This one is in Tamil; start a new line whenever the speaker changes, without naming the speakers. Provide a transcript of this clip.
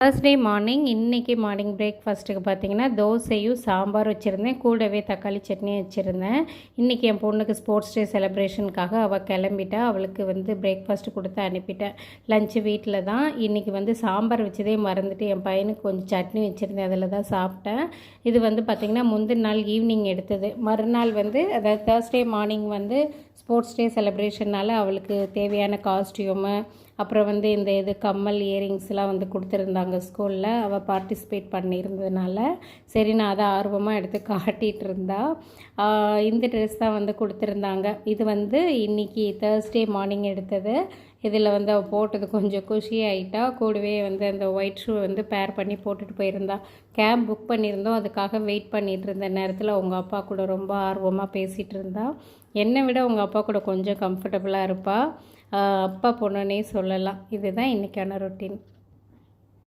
தேர்ஸ்டே மார்னிங் இன்றைக்கி மார்னிங் பிரேக்ஃபாஸ்ட்டுக்கு பார்த்தீங்கன்னா தோசையும் சாம்பார் வச்சுருந்தேன். கூடவே தக்காளி சட்னி வச்சுருந்தேன். இன்றைக்கி என் பொண்ணுக்கு ஸ்போர்ட்ஸ் டே செலிப்ரேஷனுக்காக அவள் கிளம்பிட்டா. அவளுக்கு வந்து பிரேக்ஃபாஸ்ட் கொடுத்து அனுப்பிட்டேன். லஞ்சு வீட்டில் தான். இன்றைக்கி வந்து சாம்பார் வச்சதே மறந்துட்டு என் பையனுக்கு கொஞ்சம் சட்னி வச்சுருந்தேன். அதில் தான் சாப்பிட்டேன். இது வந்து பார்த்திங்கன்னா முந்தின நாள் ஈவினிங் எடுத்தது. மறுநாள் வந்து அதாவது தேர்ஸ்டே மார்னிங் வந்து ஸ்போர்ட்ஸ் டே செலிப்ரேஷனால் அவளுக்கு தேவையான காஸ்டியூமு அப்புறம் வந்து இந்த இது கம்மல் இயரிங்ஸ்லாம் வந்து கொடுத்துருந்தாங்க ஸ்கூலில் அவள் பார்ட்டிசிபேட் பண்ணியிருந்ததுனால சரி நான் அதை ஆர்வமாக எடுத்து காட்டிகிட்டு இருந்தா. இந்த ட்ரெஸ் தான் வந்து கொடுத்துருந்தாங்க. இது வந்து இன்னைக்கு தேர்ஸ்டே மார்னிங் எடுத்தது. இதில் வந்து அவள் போட்டது கொஞ்சம் குஷி ஆகிட்டா கூடவே வந்து அந்த ஒயிட் ஷூ வந்து பேர் பண்ணி போட்டுட்டு போயிருந்தா. கேப் புக் பண்ணியிருந்தோம். அதுக்காக வெயிட் பண்ணிகிட்டு இருந்த நேரத்தில் அவங்க அப்பா கூட ரொம்ப ஆர்வமாக பேசிகிட்டு இருந்தா. என்னை விட உங்கள் அப்பா கூட கொஞ்சம் கம்ஃபர்டபுளாக இருப்பாள் அப்பா பொண்ணுன்னே சொல்லலாம். இதுதான் இன்றைக்கான ரொட்டீன்